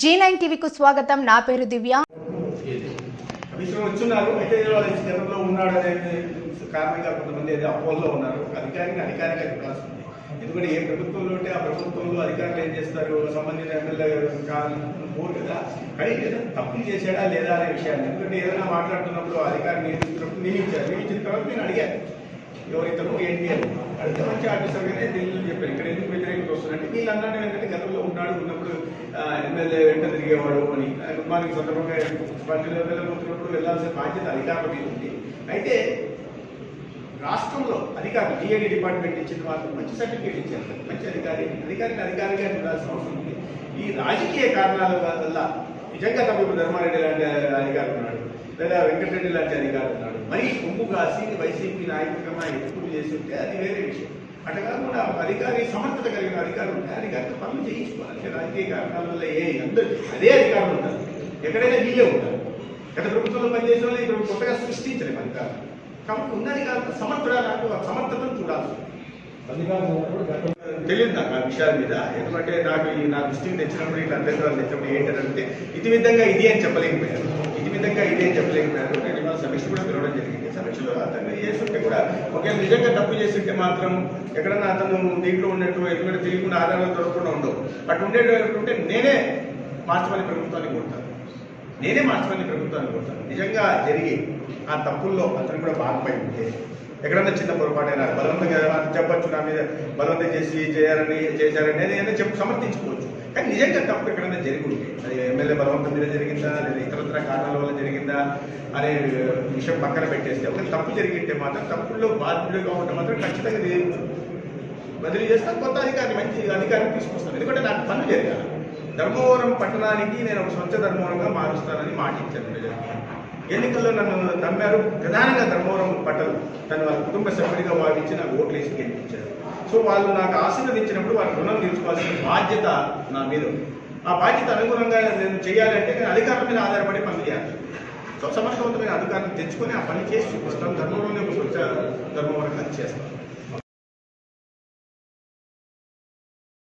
G nine టీవీకు స్వాగతం. నా పేరు దివ్య. విషయం వచ్చున్నారు. అయితే ఉన్నాడు అనేది కారణంగా కొంతమంది అది అపోహలో ఉన్నారు. అధికారికి అధికారిక ఉంది ఎందుకంటే ఏ ప్రభుత్వంలో ఉంటే ఆ ప్రభుత్వంలో అధికారులు ఏం చేస్తారు? సంబంధిత ఎమ్మెల్యే పోరు కదా. కానీ తప్పులు చేశాడా లేదా అనే విషయాన్ని. ఎందుకంటే ఏదైనా మాట్లాడుతున్నప్పుడు అధికారిని నియమించారు. నియమించిన తర్వాత నేను అడిగాను. ఎవరితను ఏంటి అని అడిగితే మంచి ఆఫీసర్గానే ఢిల్లీలో చెప్పారు. ఇక్కడ ఎందుకు వ్యతిరేకత వస్తుందంటే వీళ్ళు అన్నాడు ఏంటంటే గతంలో ఉన్నాడు ఉన్నప్పుడు ఎమ్మెల్యే వెంట తిరిగేవాడు అని కుటుంబానికి సందర్భంగా పార్టీలో వెళ్ళబోతున్నప్పుడు వెళ్ళాల్సిన బాధ్యత అధికారుల ఉంది. అయితే రాష్ట్రంలో అధికారులు డిఏడి డిపార్ట్మెంట్ ఇచ్చిన వాళ్ళకి మంచి సర్టిఫికేట్ ఇచ్చారు. మంచి అధికారి అధికారికి అధికారిగా చూడాల్సిన అవసరం ఉంది. ఈ రాజకీయ కారణాల వల్ల నిజంగా తమ్ముడు ధర్మారెడ్డి లాంటి అధికారులు ఉన్నాడు. లేదా వెంకటరెడ్డి లాంటి అధికారి ఉన్నాడు మరి కొమ్ము కాసి వైసీపీ నాయకుడిగా ఎత్తుకులు చేసి ఉంటే అది వేరే విషయం. అట్లా కాకుండా అధికారి సమర్థత కలిగిన అధికారులు ఉంటే అధికారులు పనులు చేయించుకోవాలి. రాజకీయ కారణాల వల్ల ఏ అందరూ అదే అధికారులు ఉంటారు. ఎక్కడైనా వీళ్ళే ఉంటారు. గత ప్రభుత్వంలో పనిచేసిన వాళ్ళు ఇప్పుడు కొత్తగా సృష్టించలేము అధికారులు. కాబట్టి ఉన్న అధికారులు సమర్థుడా నాకు సమర్థతను చూడాల్సి అధికారులు తెలియదు నాకు ఆ విషయాల మీద. ఎందుకంటే నాకు ఈ నా దృష్టికి తెచ్చినప్పుడు ఇట్లా అభ్యంతరాలు తెచ్చినప్పుడు ఏంటంటే ఇది విధంగా ఇది అని చెప్పలేకపోయారు. ఇది విధంగా ఇది అని చెప్పలేకపోయారు. నేను ఇవాళ సమీక్ష కూడా పిలవడం జరిగింది. సమీక్షలో అతను చేస్తుంటే కూడా ఒకవేళ నిజంగా తప్పు చేస్తుంటే మాత్రం ఎక్కడన్నా అతను దీంట్లో ఉన్నట్టు ఎందుకంటే తెలియకుండా ఆధారాలు దొరకకుండా ఉండవు. అటు ఉండేటట్టు నేనే మార్చమని ప్రభుత్వాన్ని కోరుతాను. నేనే మార్చమని ప్రభుత్వాన్ని కోరుతాను. నిజంగా జరిగి ఆ తప్పుల్లో అతను కూడా బాధపడి ఉంటే ఎక్కడన్నా చిన్న పొరపాటైనా బలవంతంగా చెప్పచ్చు నా మీద బలవంతం చేసి చేయాలని చేశారని ఏదైనా చెప్పు సమర్థించుకోవచ్చు. కానీ నిజంగా తప్పు ఎక్కడైనా జరిగి ఉంటే అది ఎమ్మెల్యే బలవంతం మీద జరిగిందా లేదా ఇతరత్ర కారణాల వల్ల జరిగిందా అనే విషయం పక్కన పెట్టేస్తే ఒక తప్పు జరిగింటే మాత్రం తప్పుల్లో బాధ్యులుగా ఉంటే మాత్రం ఖచ్చితంగా బదిలీ చేస్తాను కొత్త అధికారిని మంచి అధికారిని తీసుకొస్తాను ఎందుకంటే నాకు పనులు జరిగాను ధర్మవరం పట్టణానికి నేను ఒక స్వచ్ఛ ధర్మవరంగా మారుస్తానని మాట ఇచ్చాను ఎన్నికల్లో నన్ను నమ్మారు ప్రధానంగా ధర్మవరం పట్టణం తను వాళ్ళ కుటుంబ సభ్యుడిగా భావించి నాకు ఓట్లు వేసి గెలిపించారు. సో వాళ్ళు నాకు ఆశీర్వదించినప్పుడు వారి రుణం తీర్చుకోవాల్సిన బాధ్యత నా మీద ఆ బాధ్యత అనుగుణంగా నేను చేయాలంటే నేను అధికారం మీద ఆధారపడి పనులు చేయాలి సో సమర్థవంతమైన అధికారం తెచ్చుకొని ఆ పని చేసి చూపిస్తాం ధర్మవరంలో ఒక స్వచ్ఛ ధర్మవరంగా